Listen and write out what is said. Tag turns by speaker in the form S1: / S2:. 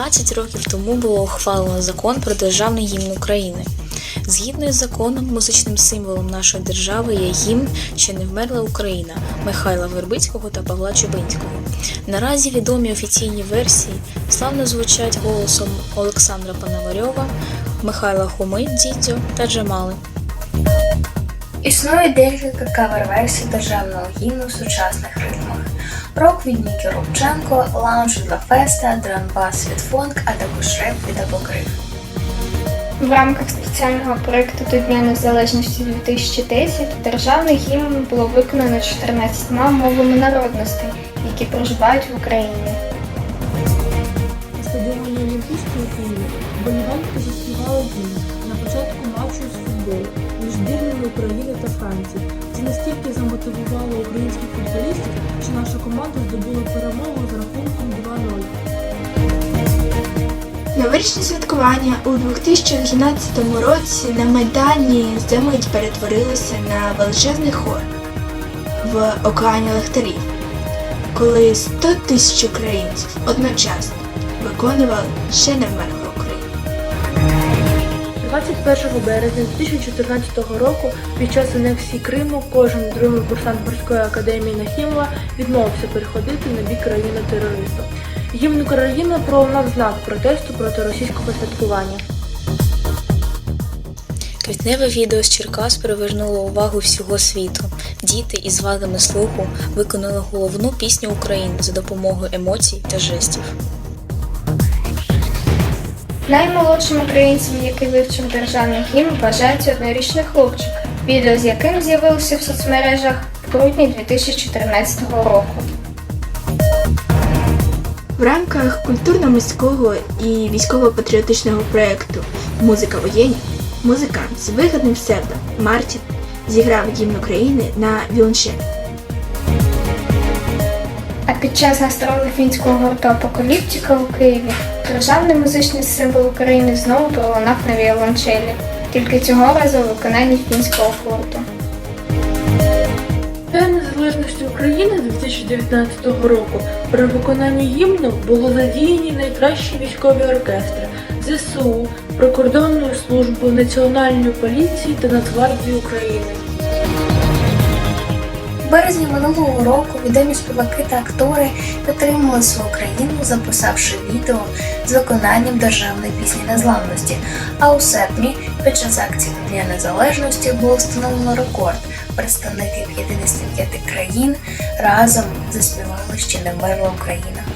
S1: 20 років тому було ухвалено закон про державний гімн України. Згідно із законом, музичним символом нашої держави є гімн Ще не вмерла Україна Михайла Вербицького та Павла Чубинського. Наразі відомі офіційні версії славно звучать голосом Олександра Пономарьова, Михайла Хуми, Дідзьо та Джамали.
S2: Існує декілька кавер-версій державного гімну в сучасних ритмах. Рок від Нікі Рубченко, лаунж від Лафеста, дранбас від Фонк, а також реп від Апокриф.
S3: В рамках спеціального проєкту до Дня Незалежності 2010 державний гімн було виконано 14 мовами народностей, які проживають в Україні.
S4: На стадіоні болівальники заспівали гімн на початку матчу з футболу між збірними України та Франції. Це настільки замотивувало українських футболістів, що наша команда здобула перемогу з рахунком 2-0.
S5: Новорічні святкування у 2011 році на Майдані замить перетворилися на величезний хор в океані лехтарів, коли 100 тисяч українців одночасно виконували ще не вмерла Україна.
S4: 21 березня 2014 року під час анексії Криму кожен другий курсант морської академії Нахімова відмовився переходити на бік країни-терориста. Гімн України пролунав знак протесту проти російського святкування.
S1: Квітневе відео з Черкас привернуло увагу всього світу. Діти із вадами слуху виконали головну пісню України за допомогою емоцій та жестів.
S3: Наймолодшим українцем, який вивчив державний гімн, вважається однорічний хлопчик, відео з яким з'явилося в соцмережах в грудні 2014 року.
S5: В рамках культурно-міського і військово-патріотичного проєкту Музика воєнів музикант з вигадним псевдо Мартін зіграв гімн України на віолончелі.
S3: А під час гастролу фінського гурту Апокаліптика у Києві державний музичний символ України знову пролунав на віолончелі, тільки цього разу у виконанні фінського гурту.
S4: День Незалежності України 2019 року при виконанні гімну було задіяні найкращі військові оркестри ЗСУ, Прикордонної служби, Національної поліції та Нацгвардії України.
S2: Березні минулого року відомі співаки та актори підтримали свою країну, записавши відео з виконанням державної пісні незламності. А у серпні під час акції Дня Незалежності було встановлено рекорд. Представники 55 країн разом заспівали ще не Україна.